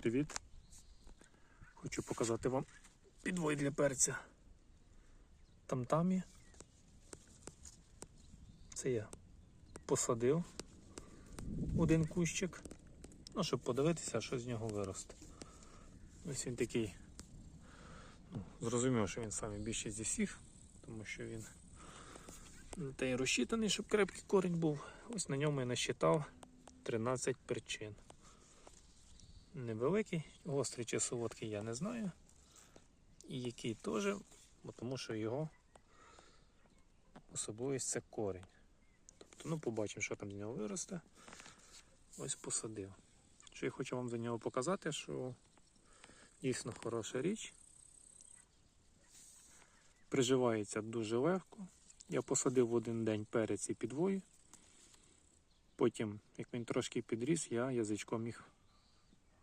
Привіт! Хочу показати вам підвой для перця. Там-тамі. Це я посадив один кущик. Ну, щоб подивитися, що з нього виросте. Ось він такий. Ну, зрозуміло, що він найбільший зі всіх, тому що він ну, та й розчитаний, щоб крепкий корінь був. Ось на ньому я насчитав 13 причин. Невеликий, гострий чи солодкий я не знаю. І який теж, тому що його особливість це корінь. Тобто, ну, побачимо, що там з нього виросте. Ось посадив. Що я хочу вам за нього показати, що дійсно хороша річ. Приживається дуже легко. Я посадив в один день перець і підвою. Потім, як він трошки підріс, я язичком їх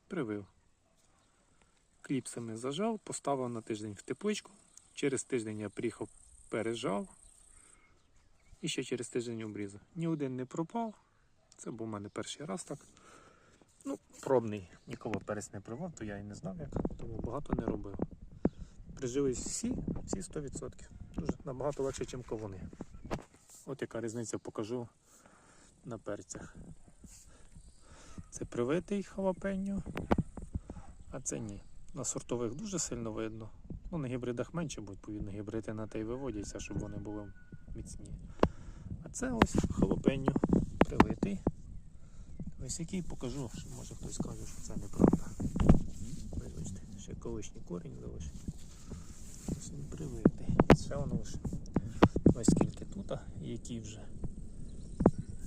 привив. Кліпсами зажав, поставив на тиждень в тепличку. Через тиждень я приїхав, пережав. І ще через тиждень обрізав. Ні один не пропав. Це був у мене перший раз так. Ну, пробний. Ніколи перець не привав, то я і не знав як, тому багато не робив. Прижились всі, всі 100%. Дуже набагато легше, ніж кавуни. От яка різниця покажу на перцях. Це привитий халапеньо, а це ні. На сортових дуже сильно видно. Ну, на гібридах менше, бо відповідно гібриди на те й виводяться, щоб вони були міцні. А це ось халапеньо привитий. Ось який покажу, що може хтось скаже, що це неправда. Ось бачите, ще колишній корінь залишив. Ось він привитий. Ще воно лише. Ось скільки тут, які вже.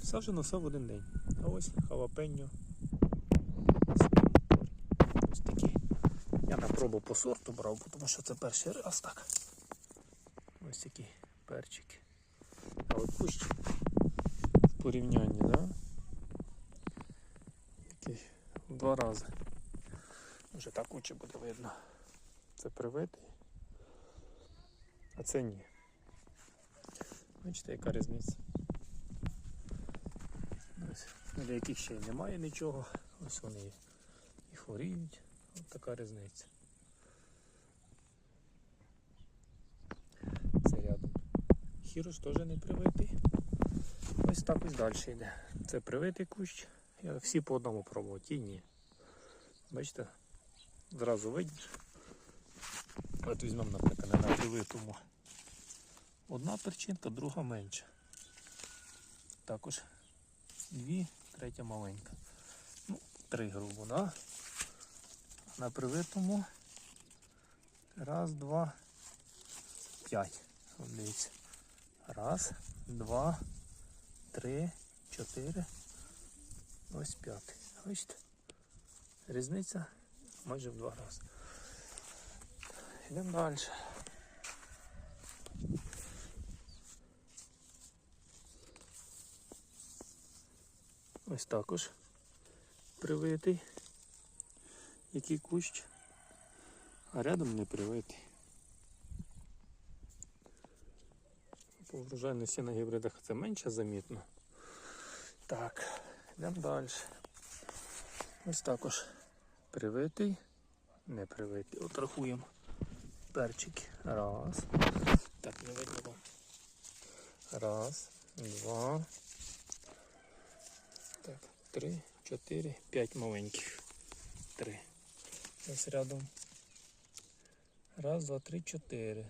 Все вже на все в один день. А ось халапеньо. Ось такий. Я на пробу по сорту брав, тому що це перший раз так. Ось такі перчики. Але кущ в порівнянні, да? Такий в два рази. Вже так куча буде видно. Це привитий. А це ні. Бачите, яка різниця. Ось, на деяких ще немає нічого. Ось вони і хворіють. Ось така різниця. Це рядом. Хіруш теж не привитий. Ось так ось далі йде. Це привитий кущ. Я всі по одному пробував, ті ні. Бачите, зразу видніш. От візьмемо, наприклад, на привитому. Одна перчинка, друга менша. Також дві, третя маленька. Ну, три грубо, да? На привитому. Раз, два, п'ять. Дивіться. Раз, два, три, чотири. Ось п'ятий. Бачите? Різниця майже в два рази. Йдемо далі. Ось також привитий. Який кущ, а рядом не привитий. По врожайності на гібридах це менше замітно. Так, йдемо далі. Ось також привитий, не привитий. От рахуємо перчики. Раз. Так, не видно вам. Раз, два. Так, три, чотири, п'ять маленьких. Три. Ось рядом. Раз, два, три, чотири.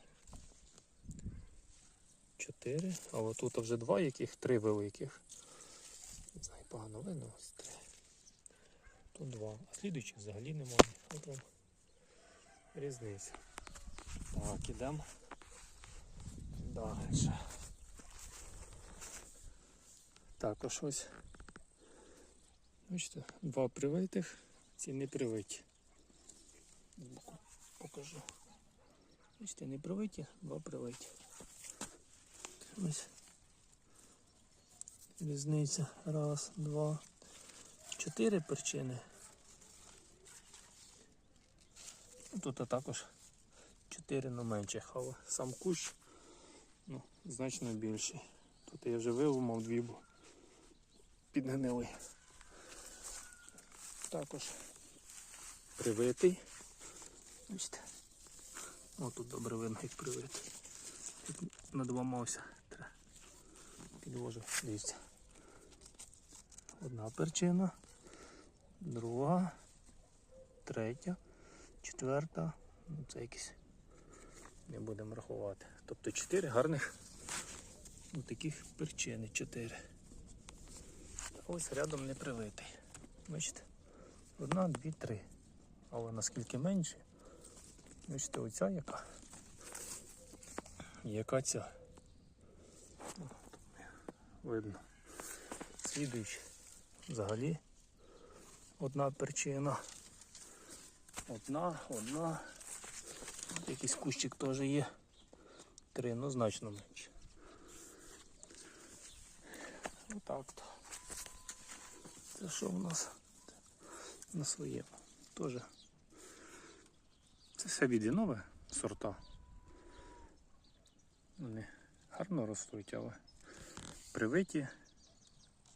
Чотири. А отут вже два яких, три великих. Не знаю, погано видно. Три. Тут два. А слідуючих взагалі немає. От вам різниця. Так, ідемо. Далі. Також ось. Бачите, два привитих, ці не привиті. Збоку покажу. Бачите, не привиті, два привиті. Ось. Різниця. Раз, два, чотири перчини. Ну, Тут також чотири, ну менших, але сам кущ ну, значно більший. Тут я вже виломав дві, бо підгнили. Також привитий. Бачите? О, тут добре видно, як. Тут надламався. Підложу, дивіться. Одна перчина, друга, третя, четверта. Ну, це якісь не будемо рахувати. Тобто чотири гарних ну, таких перчини. Чотири. Ось рядом не привитий. Бачите? Одна, дві, три. Але наскільки менше. Бачите, оця яка. Яка ця. Видно. Слідуючи. Взагалі. Одна перчина. Одна, одна. Якийсь кущик теж є. Три, ну значно менше. Отак то. Це що в нас на своєму? Тоже. Це все відінове сорта. Вони гарно ростуть, але привиті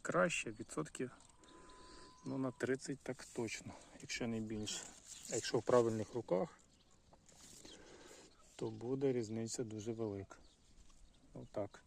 краще відсотків ну, на 30 так точно, якщо не більше. А якщо в правильних руках, то буде різниця дуже велика. Отак.